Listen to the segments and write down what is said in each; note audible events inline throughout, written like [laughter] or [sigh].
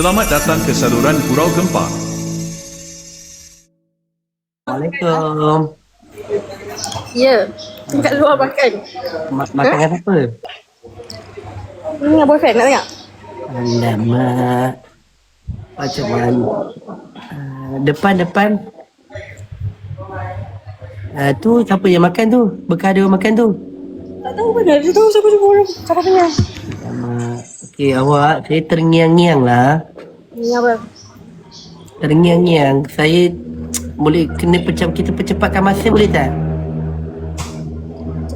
Selamat datang ke saluran Gurau Gempa. Assalamualaikum. Ya, kat luar makan. Ma- makan dengan apa? Ni dengan boyfriend nak tengok? Alamak. Macam mana? Uh, depan, depan. Uh, tu siapa yang makan tu? Bekas dia makan tu. Tak tahu mana, dia tahu siapa siapa orang. Siapa punya? Okey, awak. Saya terngiang-ngiang lah. Ni apa? Terngiang-ngiang. Saya boleh kena pecah kita percepatkan masa boleh tak?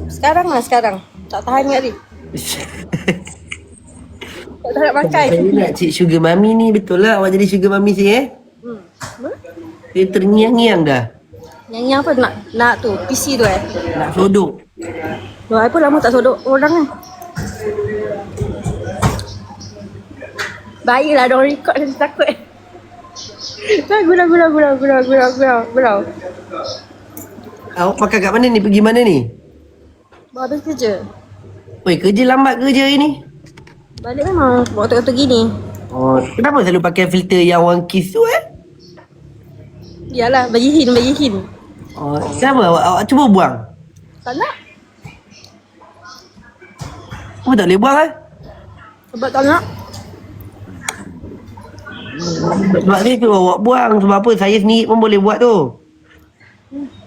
Sekarang lah sekarang. Tak tahan ni. Tak tahan nak makan. saya nak cik sugar mami ni betul lah awak jadi sugar mami saya eh? Hmm. Saya terngiang-ngiang dah. Yang apa nak nak tu PC tu eh. Nak sodok. Loh, apa lama tak sodok orang kan? Baiklah, ada orang record nanti takut. Tak gurau, gurau, gurau, gurau, gurau, gurau, gurau. Awak pakai kat mana ni? Pergi mana ni? Baru habis kerja. Oi, kerja lambat kerja hari ni? Balik memang waktu-waktu gini. Oh, kenapa selalu pakai filter yang one kiss tu eh? Yalah, bagi hin, bagi hin. Oh, kenapa awak, awak cuba buang? Tak nak. Kenapa tak boleh buang eh? Sebab tak nak. Sebab ni tu awak buang. Sebab apa? Saya sendiri pun boleh buat tu.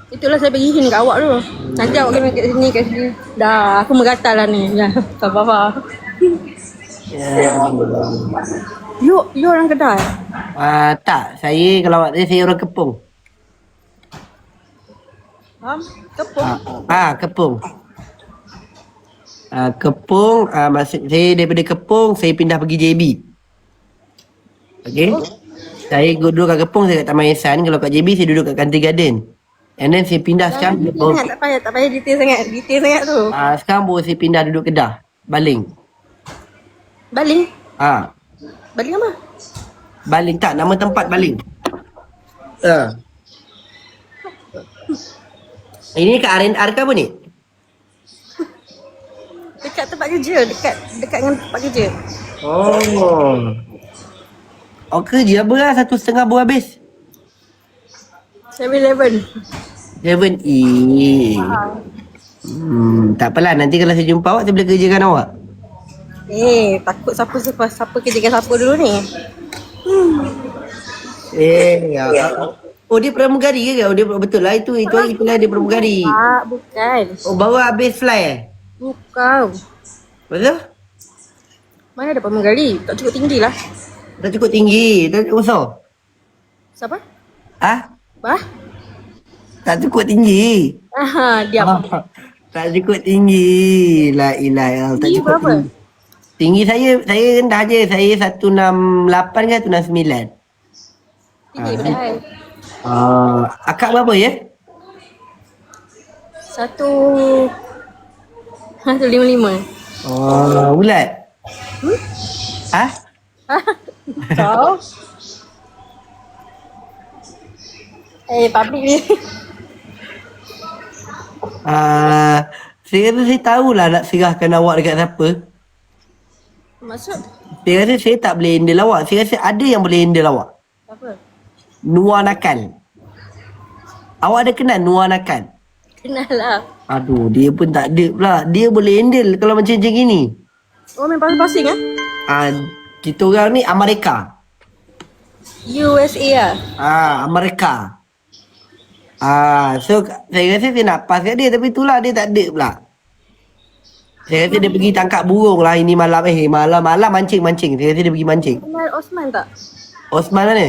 Itulah saya bagi hin kat awak tu. Nanti awak kena kat sini, kat sini. Dah, aku menggatal lah ni. Ya, [laughs] tak apa-apa. Ya. You, you orang kedai? Ah, tak. Saya kalau awak saya orang kepung. Faham? Kepung. Ah, ah kepung. Ah, kepung, ah, maksud saya daripada kepung, saya pindah pergi JB. Okay? Saya duduk kat kepung, saya kat Taman Yayasan. Kalau kat JB, saya duduk kat Country Garden. And then saya pindah sekarang. Detail sangat, tak payah, tak payah detail sangat. Detail sangat tu. Ah, sekarang baru saya pindah duduk Kedah. Baling. Baling. Ah, Baling apa? Baling tak nama tempat Baling. Ah. Ini kat R&R ke apa ni? Dekat tempat kerja. Dekat dekat dengan tempat kerja. Oh. Oh kerja apa lah satu setengah buah habis. 7-Eleven. 7E. Hmm, tak apalah nanti kalau saya jumpa awak saya boleh kerjakan awak. Eh, takut siapa siapa siapa kerjakan siapa dulu ni. Eh, ya. Oh dia pramugari ke? Oh dia betul lah itu itu hari pilihan dia pramugari. Tak, bukan. Oh baru habis fly eh? Bukan. Betul? Mana ada pramugari? Tak cukup tinggi lah. Tak cukup tinggi, tak cukup besar. Siapa? Ah? Bah? Tak cukup tinggi. Aha, diam. Ah, tak cukup tinggi. La illallah. Tak Tinggi cukup berapa? tinggi. Tinggi saya saya rendah je. Saya 168 ke 169. Tinggi padahal. Ah, akak berapa ya? Satu... Satu lima lima. Oh, bulat. Hmm? Ah? Kau? Eh, public ni. Ah, saya rasa saya tahulah nak serahkan awak dekat siapa. Maksud? Saya rasa saya tak boleh handle awak. Saya rasa ada yang boleh handle awak. Apa? Nuar Nakal. Awak ada kenal Nuar Nakal? Kenal lah. Aduh, dia pun tak ada pula. Dia boleh handle kalau macam-macam gini. Oh, main pasing-pasing ah? Ah, kita orang ni Amerika. USA lah. Ah, Amerika. Ah, so saya rasa saya nak pass kat dia tapi itulah dia tak ada pula. Saya rasa dia pergi tangkap burung lah ini malam eh malam malam mancing mancing. Saya rasa dia pergi mancing. Kenal Osman tak? Osman mana?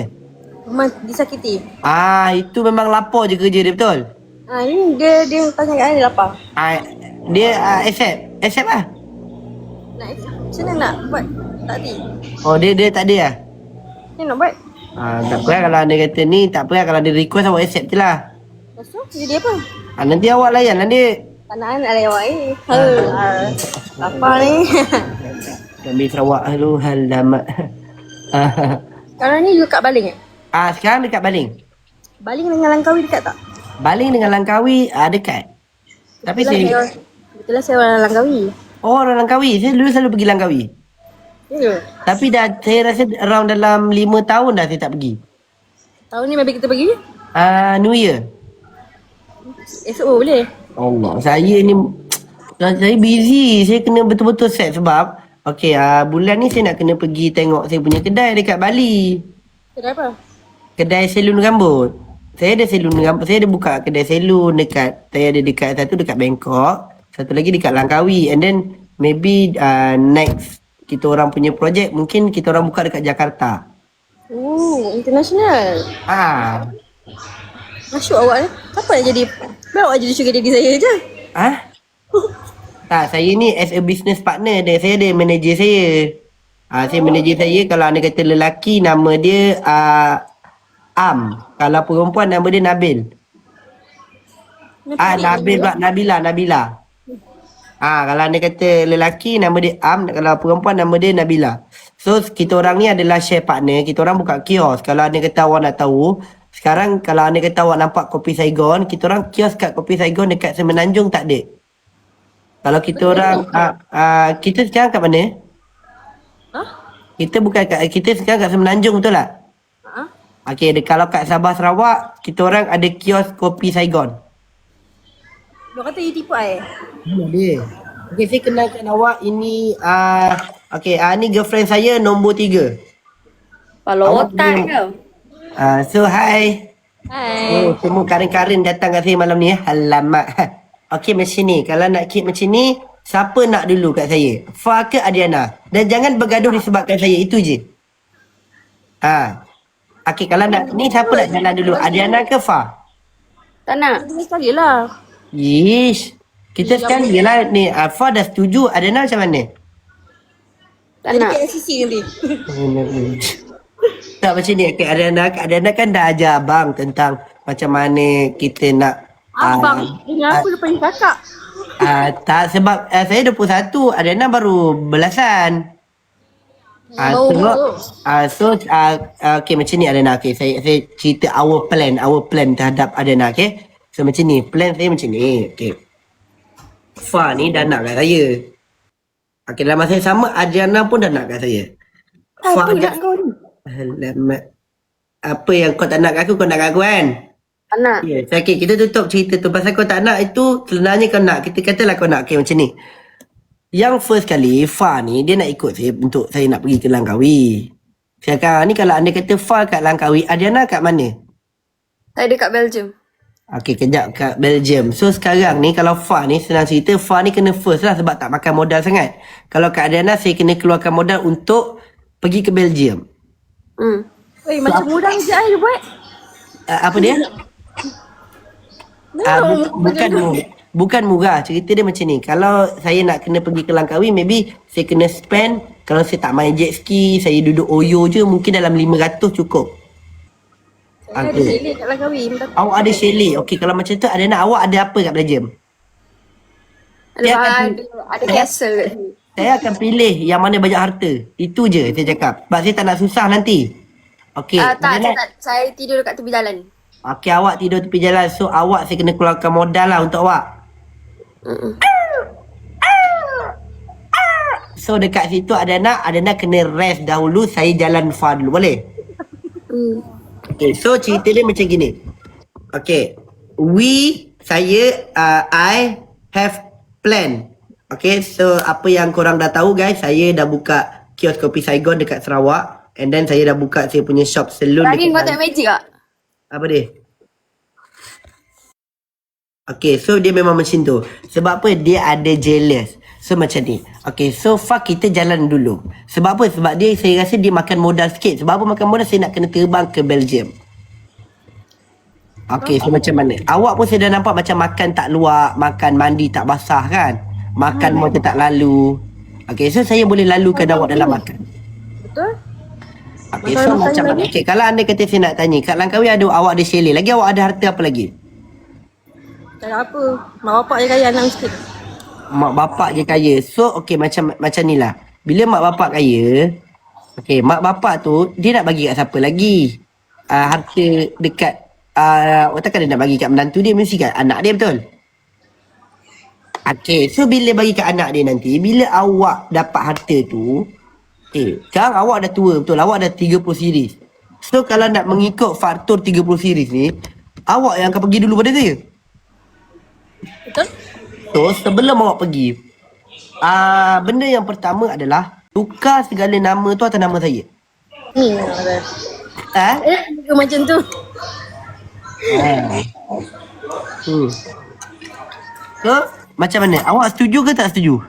Osman disakiti. Ah, itu memang lapor je kerja dia betul. Ah, ni dia dia tanya kat ni lapar. Ah, dia ah, accept. Accept lah. Nak macam mana nak buat? Tak di. Oh, dia dia tak ada lah. Ni nak buat. Ah, tak apa kalau dia kata ni, tak apa kalau dia request awak accept je lah. Lepas tu jadi apa? Ah, nanti awak layan lah dia. Tak nak nak lewat eh. Ha. ah, Apa ni? [laughs] Kami Sarawak tu halamat. [laughs] Sekarang ni you kat Baling eh? ah, sekarang dekat Baling. Baling dengan Langkawi dekat tak? Baling dengan Langkawi ah, dekat. Tapi Betul lah saya saya, betul lah saya orang Langkawi. Oh orang Langkawi. Saya dulu selalu pergi Langkawi. Ya. Tapi dah saya rasa around dalam 5 tahun dah saya tak pergi. Tahun ni maybe kita pergi. Ah uh, New Year. SO boleh. Allah, saya ni [tsk] saya busy. Saya kena betul-betul set sebab okey uh, bulan ni saya nak kena pergi tengok saya punya kedai dekat Bali. Kedai apa? Kedai salon rambut. Saya ada salon rambut. Saya ada buka kedai salon dekat saya ada dekat satu dekat Bangkok, satu lagi dekat Langkawi and then maybe uh, next kita orang punya projek mungkin kita orang buka dekat Jakarta. Oh, international. Ah. Masyuk awak ni. Siapa nak jadi? Biar awak jadi sugar daddy saya je. Ah? [laughs] Tak, saya ni as a business partner dia. Saya ada manager saya. Ah, saya manager saya kalau anda kata lelaki nama dia ah, Am. Kalau perempuan nama dia Nabil. Ah, Nabil pula Nabila, Nabila. Ah, kalau anda kata lelaki nama dia Am, kalau perempuan nama dia Nabila. So kita orang ni adalah share partner, kita orang buka kios. Kalau anda kata awak nak tahu, sekarang kalau anda kata awak nampak kopi Saigon, kita orang kios kat kopi Saigon dekat Semenanjung tak ada. Kalau kita orang ah, ah, kita sekarang kat mana? Ha? Kita bukan kat kita sekarang kat Semenanjung betul tak? Ha? Okey, kalau kat Sabah Sarawak, kita orang ada kios kopi Saigon. Dia kata you tipu I. Mana dia? Okey, saya kenalkan awak ini ah uh, okey, ah uh, ni girlfriend saya nombor tiga. Kalau Awak otak. Ah uh, so hi. Hai. Oh, semua karin-karin datang kat saya malam ni ya. Alamak. [laughs] Okey macam ni. Kalau nak keep macam ni, siapa nak dulu kat saya? Fa ke Adiana? Dan jangan bergaduh disebabkan saya. Itu je. Ha. Okey kalau nak ni siapa nak jalan dulu? Adiana ke Fa? Tak nak. Ini sekali lah. Yish. Kita sekarang je lah ni. Uh, Fa dah setuju. Adiana macam mana? Tak Jadi nak. KLCC nanti. [laughs] tak macam ni. Okay, Adiana, Adiana kan dah ajar abang tentang macam mana kita nak ah, Abang. Ini aku dah panggil kakak. Ah, tak sebab uh, saya 21, Adana baru belasan. Ah, Oh, tengok. Ah, so ah, uh, okay macam ni Adana. Okay, saya saya cerita our plan, our plan terhadap Adana, okay? So macam ni, plan saya macam ni. Okay. Fa ni dah nak kat saya. Okay, dalam masa yang sama Adana pun dah nak kat saya. Apa Fa nak kau ni? Alamak. Apa yang kau tak nak kat aku, kau nak kat aku kan? Tak nak. Ya, yeah, okay, kita tutup cerita tu. Pasal kau tak nak itu, sebenarnya kau nak. Kita katalah kau nak. Okay, macam ni. Yang first kali, Fa ni, dia nak ikut saya untuk saya nak pergi ke Langkawi. Sekarang ni kalau anda kata Fa kat Langkawi, Adiana kat mana? Saya dekat Belgium. Okay, kejap kat Belgium. So sekarang ni, kalau Fa ni, senang cerita, Fa ni kena first lah sebab tak makan modal sangat. Kalau kat Adiana, saya kena keluarkan modal untuk pergi ke Belgium. Hmm. Weh, macam mudah je dia buat. Uh, apa dia? Ah, bu- bukan mu- bukan murah. Cerita dia macam ni. Kalau saya nak kena pergi ke Langkawi, maybe saya kena spend kalau saya tak main jet ski, saya duduk Oyo je mungkin dalam 500 cukup. Saya ada Okey. selit kat Langkawi. Awak ada chalet. Okey, kalau macam tu ada nak awak ada apa kat Belgium? Ada akan- ada, ada castle kat sini. Saya akan pilih yang mana banyak harta. Itu je saya cakap. Sebab saya tak nak susah nanti. Okey. Ah, tak, ada saya nak- tak, saya tidur dekat tepi jalan. Okey, awak tidur tepi jalan. So, awak saya kena keluarkan modal lah untuk awak. So, dekat situ ada nak, ada nak kena rest dahulu. Saya jalan far dulu. Boleh? Hmm. Okay, so cerita dia macam gini. Okay, we, saya, uh, I have plan. Okay, so apa yang korang dah tahu guys, saya dah buka kios kopi Saigon dekat Sarawak. And then saya dah buka saya punya shop salon kau dekat tak magic tak? apa dia? Okay, so dia memang macam tu. Sebab apa? Dia ada jealous. So macam ni. Okay, so far kita jalan dulu. Sebab apa? Sebab dia, saya rasa dia makan modal sikit. Sebab apa makan modal? Saya nak kena terbang ke Belgium. Okay, so macam mana? Awak pun saya dah nampak macam makan tak luak, makan mandi tak basah kan? Makan hmm. tak lalu. Okay, so saya boleh lalukan awak dalam makan. Betul? Okay, so macam mana? Okay, kalau anda kata saya nak tanya, kat Langkawi ada awak ada chalet. Lagi awak ada harta apa lagi? Tak ada apa. Mak bapak je kaya anak miskin. Mak bapak je kaya. So okey macam macam ni lah. Bila mak bapak kaya, okey mak bapak tu dia nak bagi kat siapa lagi? Uh, harta dekat uh, takkan dia nak bagi kat menantu dia mesti kat anak dia betul? Okey, so bila bagi kat anak dia nanti, bila awak dapat harta tu, Okay, sekarang awak dah tua betul. Awak dah 30 series. So kalau nak mengikut faktor 30 series ni, awak yang akan pergi dulu pada saya. Betul? So sebelum awak pergi, ah uh, benda yang pertama adalah tukar segala nama tu atas nama saya. Ni ada. Eh? Eh, macam tu. Hmm. So, macam mana? Awak setuju ke tak setuju?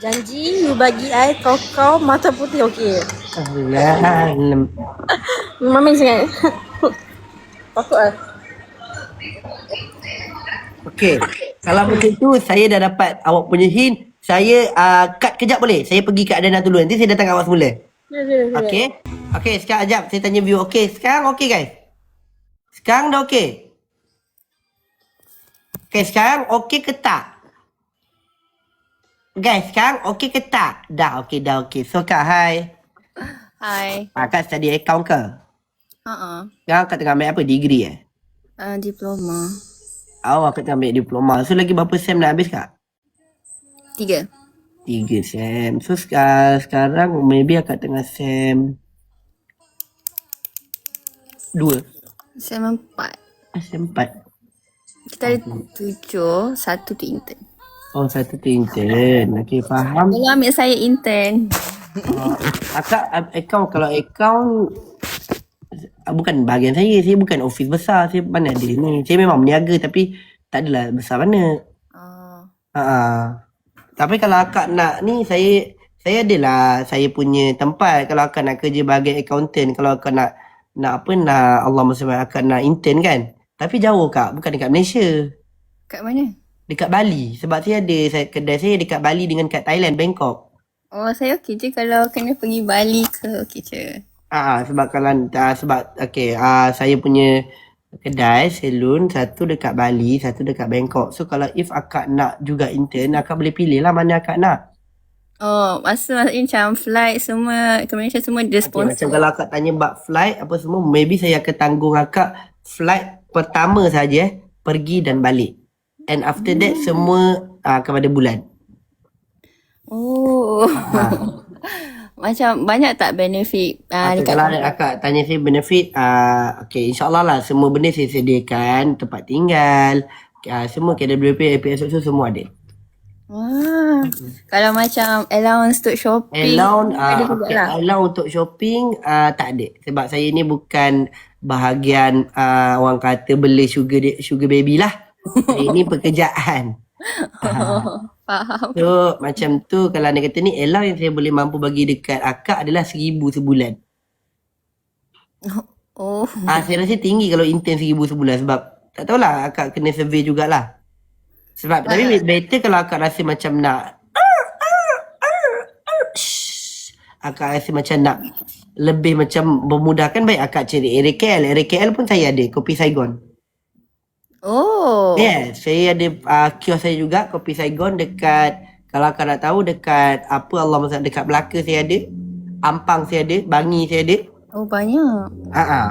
Janji you bagi I kau-kau mata putih okey. Alah, lem- Mami sangat. [laughs] Patut ah. Okey. Kalau macam tu saya dah dapat awak punya hint. Saya uh, cut kejap boleh? Saya pergi kat Adana dulu. Nanti saya datang kat awak semula. Ya, ya, ya. Okey. Okey, sekarang ajap saya tanya view. Okey, sekarang okey guys. Sekarang dah okey. Okey, sekarang okey ke tak? Guys, sekarang okey ke tak? Dah okey, dah okey. So Kak, hai. Hai. Ah, Kak study account ke? Uh-uh. Sekarang Kak tengah ambil apa? Degree eh? Uh, diploma. Awak tengah ambil diploma. So lagi berapa sem nak habis Kak? Tiga. Tiga sem. So sekarang, sekarang maybe akak tengah sem dua. Sem empat. Ah, Sem empat. Kita ada tujuh. Satu tu intern. Oh satu tu intern. Okay faham. Kalau ambil saya intern. Uh, akak account kalau account bukan bahagian saya. Saya bukan office besar. Saya mana ada ni. Saya memang meniaga tapi tak adalah besar mana. Oh. Ha. Tapi kalau akak nak ni saya saya adalah saya punya tempat kalau akak nak kerja bahagian accountant kalau akak nak nak apa nak Allah SWT akak nak intern kan. Tapi jauh kak, bukan dekat Malaysia. Kat mana? Dekat Bali sebab saya ada saya, kedai saya dekat Bali dengan kat Thailand, Bangkok. Oh, saya okey je kalau kena pergi Bali ke okey je. Ah sebab kalau ah, sebab okey ah saya punya kedai salon satu dekat Bali, satu dekat Bangkok. So kalau if akak nak juga intern, akak boleh pilih lah mana akak nak. Oh, masa maksudnya macam flight semua, Malaysia semua dia Okay, macam sponsor. kalau akak tanya bab flight apa semua, maybe saya akan tanggung akak flight pertama saja eh, pergi dan balik. And after that semua uh, kepada bulan. Oh. [laughs] macam banyak tak benefit uh, Okay, dekat kalau ada akak tanya saya benefit, uh, okay insyaAllah lah semua benda saya sediakan, tempat tinggal, uh, semua KWP, APS so semua ada. Wah. Kalau macam allowance untuk shopping. Allowance, ada uh, juga okay, lah. allowance untuk shopping uh, tak ada. Sebab saya ni bukan bahagian uh, orang kata beli sugar sugar baby lah. Saya ni [laughs] pekerjaan. Faham. So macam tu kalau anda kata ni allowance yang saya boleh mampu bagi dekat akak adalah seribu sebulan. Oh. Ah saya rasa tinggi kalau intern seribu sebulan sebab tak tahulah akak kena survey jugalah. Sebab tapi better kalau akak rasa macam nak akak rasa macam nak lebih macam memudahkan baik akak cari area KL. Area KL pun saya ada kopi Saigon. Oh. Yes, saya ada uh, kios saya juga kopi Saigon dekat kalau akak nak tahu dekat apa Allah Masa dekat Melaka saya ada. Ampang saya ada, Bangi saya ada. Oh banyak. Ha ah.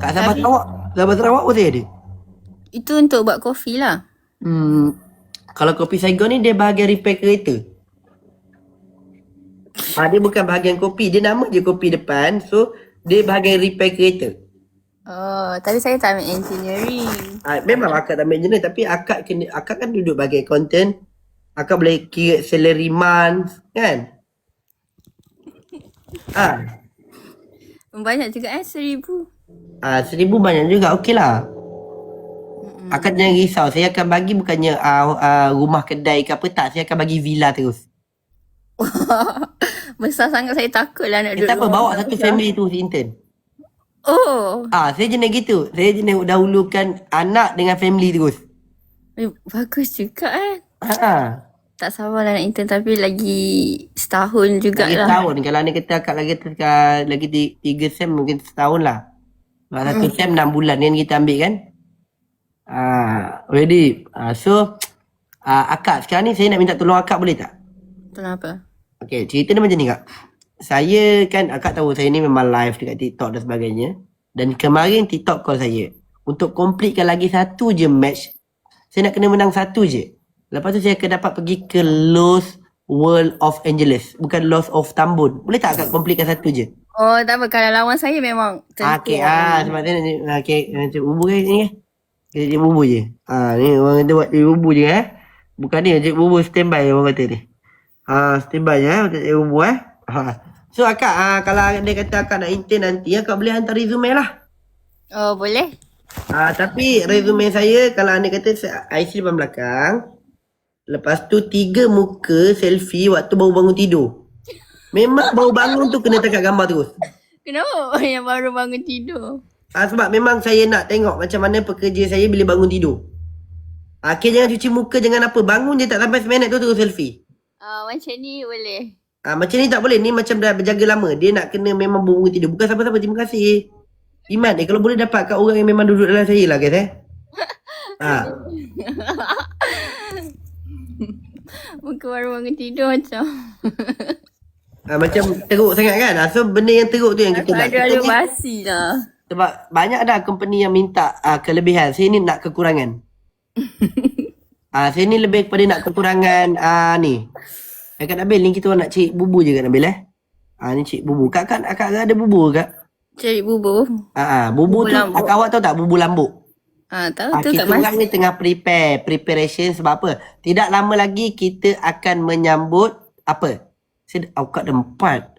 Kat Sabah Sarawak, Sabah Sarawak pun saya ada. Itu untuk buat kopi lah. Hmm, kalau kopi Saigon ni dia bahagian repair kereta. Ah, dia bukan bahagian kopi, dia nama je kopi depan. So, dia bahagian repair kereta. Oh, tadi saya tak ambil engineering. Ah, memang akak tak ambil engineer tapi akak kena akak kan duduk bahagian content. Akak boleh kira salary month kan? [laughs] Ah, Banyak juga eh, seribu. ah seribu banyak juga okey lah. Akak jangan risau, saya akan bagi bukannya uh, uh, rumah kedai ke apa tak, saya akan bagi villa terus. [laughs] Besar sangat saya takut lah nak Eh, duduk tak apa, bawa satu family tu intern. Oh, Ah, saya jenis gitu. Saya jenis dahulukan anak dengan family terus. eh, bagus juga eh. Ha ah. Tak sabar lah nak intern tapi lagi setahun Lagi jugalah. setahun. Kalau anda kata akak lagi tekan lagi ti- tiga sem mungkin setahun lah. Kalau satu sem enam bulan kan kita ambil kan. Ah, ready. Ah, so ah, akak sekarang ni saya nak minta tolong akak boleh tak? Kenapa? Okay, cerita dia macam ni kak. Saya kan, akak tahu saya ni memang live dekat TikTok dan sebagainya. Dan kemarin TikTok call saya. Untuk completekan lagi satu je match. Saya nak kena menang satu je. Lepas tu saya akan dapat pergi ke Los World of Angeles. Bukan Los of Tambun. Boleh tak akak completekan satu je? Oh, tak apa. Kalau lawan saya memang Ah, okay. Ah, sebab tu ni. ah, Okay. Bubur ke ni? Kita cik bubur je. Ah, ni orang kata buat cik bubur je eh. Bukan ni cik bubur standby orang kata ni. Ah, standby je eh. Untuk cik bubur eh. Ah. So akak, ah, kalau dia kata akak nak intern nanti, akak boleh hantar resume lah. Oh, boleh? Ah, tapi resume saya kalau anda kata IC depan belakang. Lepas tu tiga muka selfie waktu baru bangun tidur. Memang baru bangun tu kena tangkap gambar terus. Kenapa [laughs] yang baru bangun tidur? Ah, sebab memang saya nak tengok macam mana pekerja saya bila bangun tidur. Ah, okay, jangan cuci muka, jangan apa. Bangun je tak sampai seminit tu terus selfie. Ah, macam ni boleh. Ah, macam ni tak boleh. Ni macam dah berjaga lama. Dia nak kena memang bangun tidur. Bukan siapa-siapa. Terima kasih. Iman, eh, kalau boleh dapat kat orang yang memang duduk dalam saya lah guys eh. [laughs] Ah. [laughs] Muka baru bangun tidur macam. Ah, macam teruk sangat kan? Ah, so benda yang teruk tu yang kita nak. Ada ada basi lah. Sebab banyak dah company yang minta uh, kelebihan. Saya ni nak kekurangan. [laughs] Ah, saya ni lebih kepada nak kekurangan ah ni. Eh, Kak Nabil ni kita orang nak cik bubur je Kak Nabil eh. Ah ni cik bubur. Kak kan akak ada bubur kak? Cari bubur. Ah, ah bubur, Bubur tu lambuk. akak awak tahu tak bubur lambuk? Ah, tahu Ah, tu kita kat orang mas. ni tengah prepare, preparation sebab apa? Tidak lama lagi kita akan menyambut apa? Saya ada empat.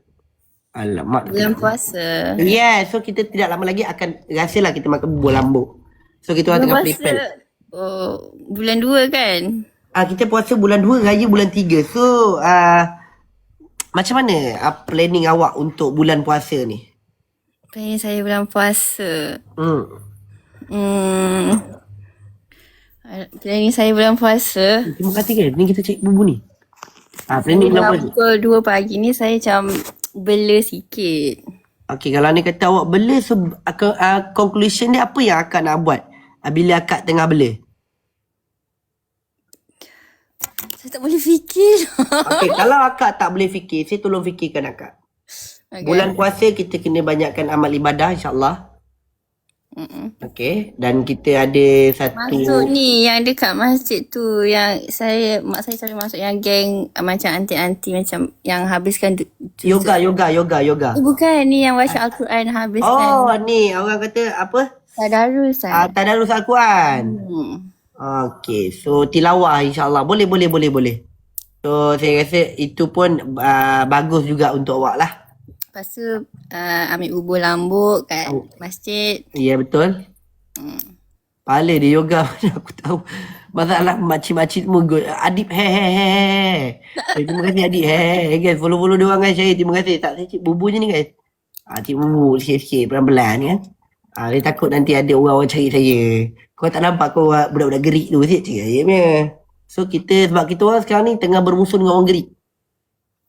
Alamak. Bulan puasa. Yeah, so kita tidak lama lagi akan rasalah kita makan bubur lambuk. So kita orang tengah puasa. prepare. Oh, bulan dua kan? Ah kita puasa bulan 2, raya bulan 3. So ah macam mana ah, planning awak untuk bulan puasa ni? Pengen saya bulan puasa. Hmm. Hmm. Planning saya bulan puasa. Terima kasih kan. Ni kita cek bubur ni. Ah planning bulan puasa. Pukul 2 pagi ni saya macam bela sikit. Okey, kalau ni kata awak bela so uh, conclusion dia apa yang akan nak buat uh, bila akak tengah bela? Saya tak boleh fikir. [laughs] Okey, kalau akak tak boleh fikir, saya tolong fikirkan akak. okay. Bulan puasa kita kena banyakkan amal ibadah insya-Allah. Mm-mm. Okey, dan kita ada satu Masuk ni yang dekat masjid tu yang saya mak saya selalu masuk yang geng uh, macam anti-anti macam yang habiskan du- du- yoga, yoga, yoga, yoga. Eh, bukan ni yang baca Al-Quran habiskan Oh, ni orang kata apa? tadarus Ah, kan. tadarus Al-Quran. Hmm. Okey, so tilawah insya-Allah. Boleh, boleh, boleh, boleh. So saya rasa itu pun uh, bagus juga untuk awak lah. Lepas tu uh, ambil ubur lambuk kat Oh. masjid. Ya betul. Hmm. Pala dia yoga mana [laughs] aku tahu. Masalah makcik-makcik semua good. Adib he he he. he. Eh, terima kasih Adib he he guys. Follow-follow dia orang guys. Saya terima kasih. Tak saya cik bubur je ni guys. Ah cik bubur sikit-sikit pelan-pelan kan. Ah dia takut nanti ada orang-orang cari saya. Kau tak nampak kau budak-budak gerik tu cik ayam punya. So kita sebab kita orang sekarang ni tengah bermusuh dengan orang gerik.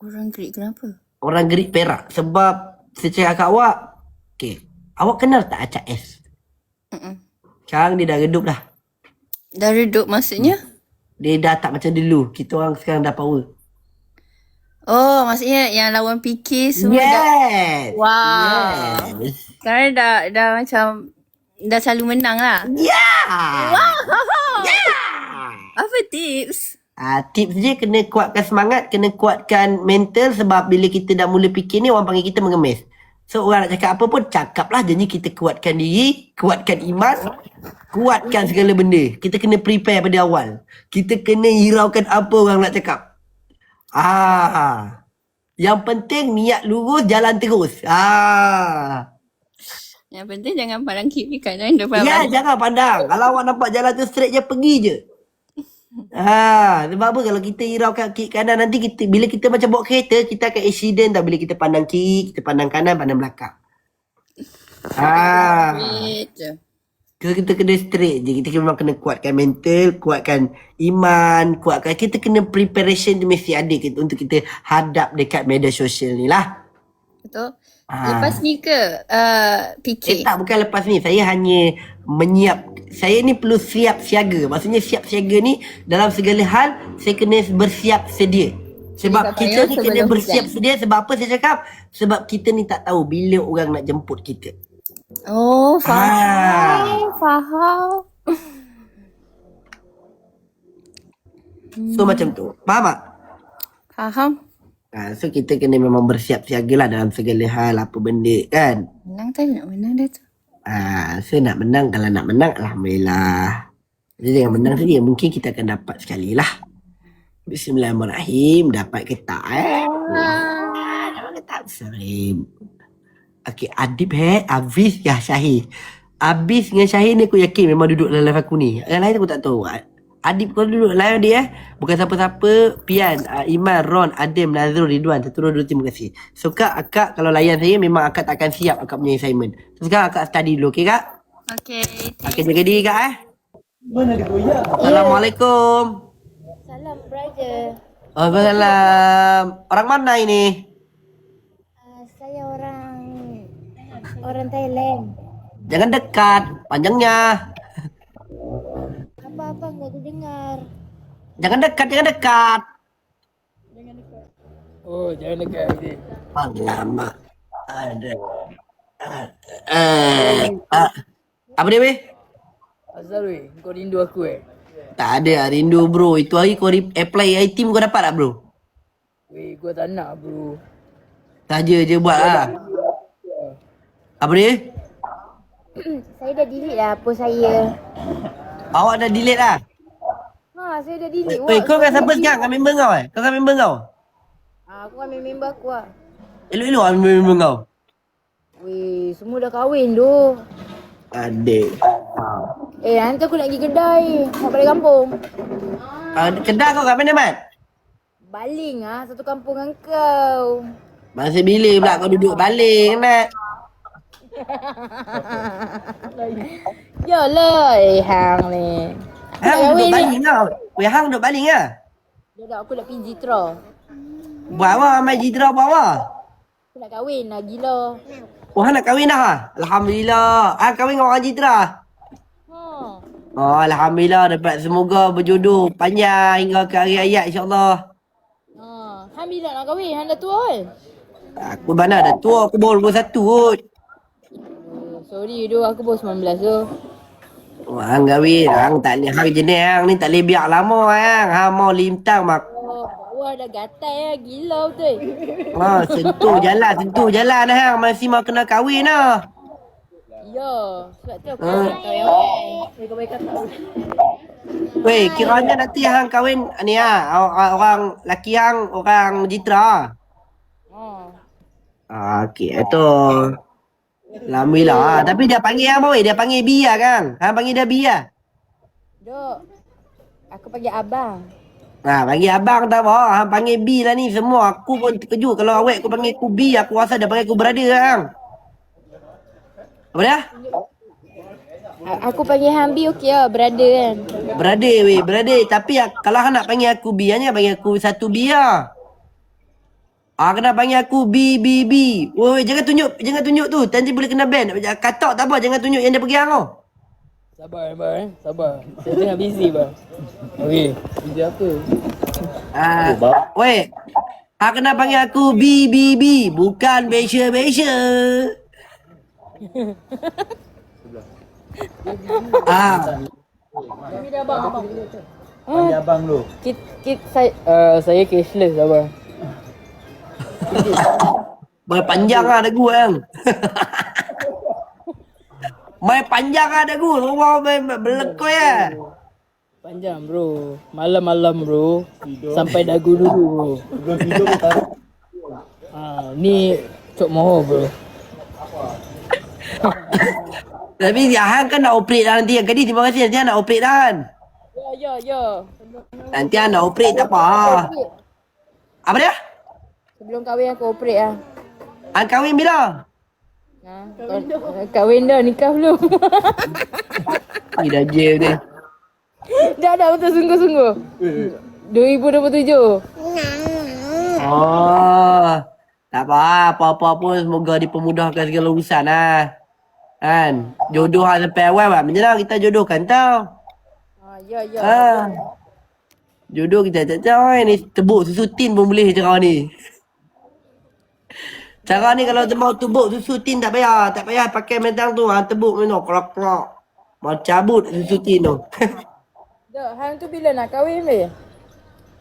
Orang gerik kenapa? Orang gerik Perak sebab secara kat awak. Okay. Awak kenal tak Acak S? Mm-mm. Sekarang dia dah redup dah. Dah redup maksudnya? Dia dah tak macam dulu. Kita orang sekarang dah power. Oh maksudnya yang lawan fikir semua dah Yes. Wow. Yes. Sekarang dah dah macam dah selalu menang lah. Yeah. Apa tips? Ah, tips dia kena kuatkan semangat, kena kuatkan mental sebab bila kita dah mula fikir ni orang panggil kita mengemis. So orang nak cakap apa pun cakaplah janji kita kuatkan diri, kuatkan iman, kuatkan segala benda. Kita kena prepare pada awal. Kita kena hiraukan apa orang nak cakap. Ah. Yang penting niat lurus jalan terus. Ah. Yang penting jangan pandang kiri kanan depan Ya, jangan pandang. Kalau awak nampak jalan tu straight je, pergi je. [laughs] Ha, sebab apa kalau kita hiraukan kiri kanan nanti kita bila kita macam bawa kereta kita akan accident tau bila kita pandang kiri, kita pandang kanan, pandang belakang. Ha. Kita, kita kena straight je. Kita memang kena kuatkan mental, kuatkan iman, kuatkan kita kena preparation tu mesti ada kita untuk kita hadap dekat media sosial ni lah. Betul? Ah. Lepas ni ke uh, Eh fikir? tak bukan lepas ni Saya hanya menyiap Saya ni perlu siap siaga Maksudnya siap siaga ni Dalam segala hal Saya kena bersiap sedia Sebab Jadi, kita ni kena hujan. bersiap sedia Sebab apa saya cakap Sebab kita ni tak tahu Bila orang nak jemput kita Oh, faham. Ah. Faham. So macam tu Faham tak? Faham? Ha, so kita kena memang bersiap siaga lah dalam segala hal apa benda kan. Menang tadi nak menang dah tu. Ha, so nak menang kalau nak menang Alhamdulillah. Jadi dengan menang saja mungkin kita akan dapat sekali lah. Bismillahirrahmanirrahim. Dapat ke tak eh? Ah, dapat ke tak? Bismillahirrahmanirrahim. Okey, Adib eh, Afiz ya Syahir. Abis dengan Syahir ni aku yakin memang duduk dalam live aku ni. Yang lain aku tak tahu. Adib kau duduk live dia eh. Bukan siapa-siapa. Pian, uh, Iman, Ron, Adem, Nazrul, Ridwan. Satu dua terima kasih. So kak, akak kalau layan saya memang akak tak akan siap akak punya assignment. So sekarang akak study dulu, okey kak? Okay. Okey, jaga diri kak eh. Assalamualaikum. Salam brother. Waalaikumsalam. Orang mana ini? Uh, saya orang orang Thailand. Jangan dekat. Panjangnya. Apa-apa. Jangan dekat, jangan dekat. Oh, jangan dekat nanti. Alamak. Ada. Eh, ah, apa dia weh? Azhar weh, kau rindu aku eh? Tak ada rindu bro. Itu hari kau apply item kau dapat tak bro? Weh, gua tak nak bro. Saja je buat lah. Apa dia? saya dah delete lah post saya. Awak dah delete lah. Ha, saya dah delete. Eh, kau kan siapa sekarang? Kan member kau eh? Kau kan member kau? Ha, aku ambil member aku lah. Elok-elok lah member kau. Weh, semua dah kahwin tu. Adik. Eh, nanti aku nak pergi kedai. Nak balik kampung. Uh, kedai kau kat mana, Mat? Baling ah, satu kampung dengan kau. Masa bila pula kau duduk balik, Mat? [laughs] Yalah, eh, hang ni. Hang kahwin duduk baling kau. Weh, Hang duduk baling lah. Dah dah, aku nak pergi Jitra. Buat apa? Amai jitra buat apa? Aku nak kahwin lah, gila. Oh, Hang nak kahwin dah? Alhamdulillah. Hang kahwin dengan orang jitra? Ha. Oh, Alhamdulillah dapat semoga berjodoh panjang hingga ke hari ayat insyaAllah. Ha. Hang bila nak kahwin? Hang dah tua kan? Aku mana dah tua, aku baru 21 kot. Oh, sorry tu, aku baru 19 tu. Oh, hang kahwin, hang tak boleh, hang jenis hang ni tak boleh biar lama hang. Hang mau lintang mak. Oh, bawah dah gatal ya, gila betul. Ha, sentuh jalan, sentuh jalan hang. Masih mau kena kahwin lah. Ya, sebab tu aku Ha. nak tahu yang baik. Weh, kiranya nanti hang kahwin ni ah, orang, orang laki hang, orang jitra. Ha. Ah, okey, itu. Alhamdulillah. Ah, tapi dia panggil hang apa weh? Dia panggil Bia kan? Hang panggil dia Bia. Dok. Aku panggil abang. Ha, panggil abang tak apa. Hang panggil B lah ni semua. Aku pun terkejut kalau awak aku panggil aku B, aku rasa dia panggil aku brother lah, hang. Apa dia? Aku panggil Hambi okey lah, brother kan. Brother weh, brother. Tapi kalau hang nak panggil aku B, hanya panggil aku satu B lah. Ah, kena panggil aku B, B, B. Woi, jangan tunjuk, jangan tunjuk tu. Nanti boleh kena ban. Katok tak apa, jangan tunjuk yang dia pergi hang tu. Sabar abang eh, sabar. Saya tengah busy bang. Okey, busy apa? Ah, weh. Hang kena panggil aku B, B, B. Bukan Besha, Besha. [laughs] ah, Panggil abang dulu. Kit, kit, saya, uh, saya cashless abang. [laughs] Mai panjang lah dagu yang. [laughs] Mai panjang lah dagu. Rumah mai belekoi ya. Panjang bro. Malam-malam bro. Sampai dagu dulu bro. Tidur taruh. [laughs] Ah, ni cok moho bro. Tapi ya hang kan nak operate dah nanti. Gadis terima kasih nanti nak operate dah kan. Ya, ya, ya. Nanti nak operate tak apa. Apa dia? Sebelum kahwin aku operate lah. Hang kahwin bila? Ha, kau- kahwin dah, nikah belum? [laughs] Ay, dah je dia. dah dah betul sungguh-sungguh. 2027. Oh. Tak apa, apa-apa pun semoga dipermudahkan segala urusan lah. Kan? Jodoh hang sampai awal lah. Macam mana kita jodohkan tau. Ha, ya, ya. Ha. Jodoh kita tak tahu kan ni tebuk susu tin pun boleh cara ni. Cara ni kalau mau tebuk susu tin tak payah, tak payah pakai medang tu, hang tebuk minum krok. Mau cabut susu tin tu. [laughs] Dok, hang tu bila nak kahwin be?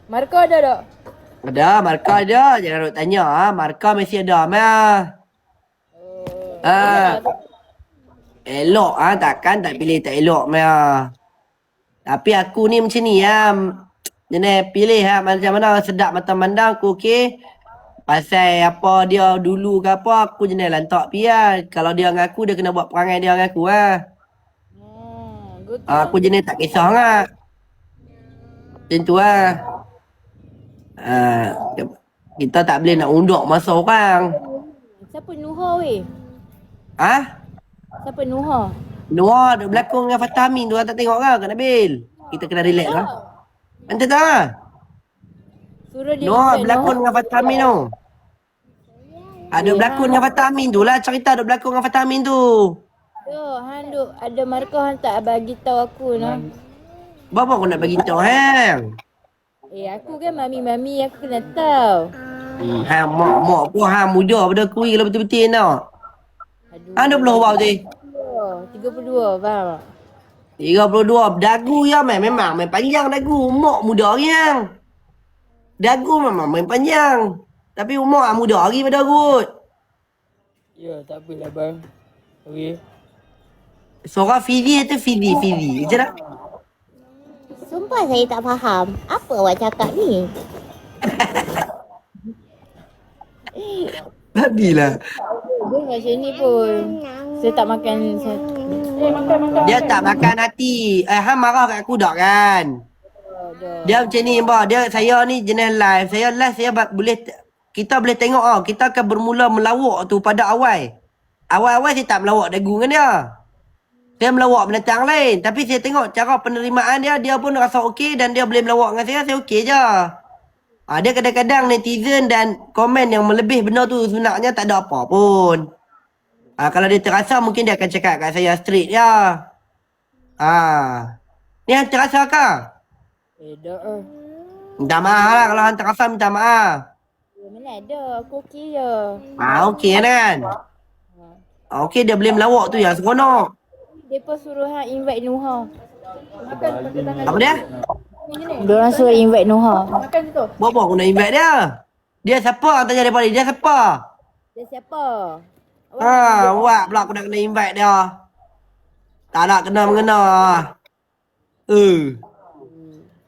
Marko ada dok? Ada, markah ada. Jangan nak tanya ah. Markah mesti ada mah. Ah. Elok ah takkan tak pilih tak elok mah. Tapi aku ni macam ni ah. Jenis pilih ah macam mana sedap mata mandang aku okey. Pasal apa dia dulu ke apa aku jenis lantak pi ah. Kalau dia ngaku dia kena buat perangai dia ngaku ah. Hmm, good. Ah, aku jenis tak kisah ngak. Macam tu lah. Ah, kita tak boleh nak unduk masa orang. Siapa Nuha weh? Ah, Siapa Nuha? Noah duk berlakon dengan Fatah Amin tu orang tak tengok kan Kak Nabil. Kita kena relax lah. Anda tahu lah. Suruh dia Noah berlakon dengan Fatah Amin tu. Ada berlakon dengan Fatah Amin tu lah cerita duk berlakon dengan Fatah Amin tu. Tuh, Han duk ada markah Han tak bagi tahu aku nah. Bapa aku nak bagi tahu hang. Eh aku kan mami-mami aku kena tahu. Hmm, hang mak mak pun hang muda pada aku kalau betul-betul nak. Aduh. Hang 20 awal tu. Oh, 32 faham tak? 32 dagu ya memang memang main panjang dagu. Mak muda yang. Dagu memang main panjang. Tapi umur ah muda lagi pada kot. Ya, tak apalah bang. Okey. Suara Fizi tu Fizi Fizi. Je lah. Sumpah saya tak faham. Apa awak cakap ni? Tadilah. Dia macam ni pun. Saya tak makan. Saya... Eh, makan, makan. Dia tak makan hati. Eh, Han marah kat aku dak kan? Dia macam ni, mbak. Dia, saya ni jenis live. Saya live, saya boleh, kita boleh tengok oh, kita akan bermula melawak tu pada awal. Awal-awal saya tak melawak dagu dengan dia. Saya melawak binatang lain. Tapi saya tengok cara penerimaan dia, dia pun rasa okey dan dia boleh melawak dengan saya, saya okey je. Ha, dia kadang-kadang netizen dan komen yang melebih benda tu sebenarnya tak ada apa pun. Ha, kalau dia terasa mungkin dia akan cakap kat saya straight ya. Ha. Ni hang terasa ke? Eh, dah. ah. Minta maaf lah kalau hang terasa minta maaf. Ya, mana ada. Aku okey je. Ha, okey kan? Ha, okey dia boleh melawak tu yang seronok. Mereka suruh Han invite Nuha. Apa dia? Diorang suruh invite Nuha. Buat apa aku nak invite dia? Dia siapa? Hang Tanya daripada dia. Dia siapa? Dia siapa? Ha, buat pula aku nak kena invite dia. Tak nak kena mengena. Eh.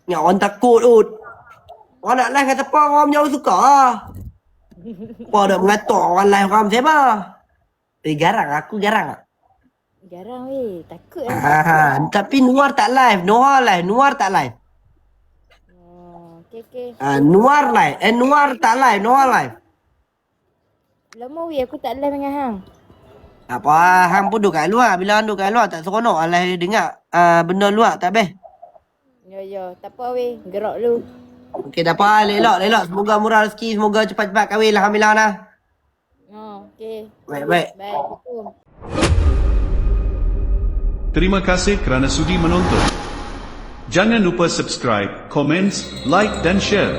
Yang orang takut ut. Orang nak live kat siapa orang orang suka. Apa ada mengatur orang live orang siapa? Eh garang aku garang. Jarang weh. Takut lah. Ha, tapi Nuar tak live. Noah live. Nuar tak live. Oh, okay, okay. Ha, Nuar live. Eh Nuar tak live. Noah live. Lama weh aku tak live dengan Hang. Apa hang pun duduk kat luar. Bila hang duduk kat luar tak seronok live dengar uh, benda luar tak best. Ya, ya. Tak apa weh. Gerak lu. Okey, dah apa? Lelok, lelok. Semoga murah rezeki. Semoga cepat-cepat kahwin. Alhamdulillah lah. Oh, okay. Baik, baik. Assalamualaikum. Terima kasih kerana sudi menonton. Jangan lupa subscribe, komen, like dan share.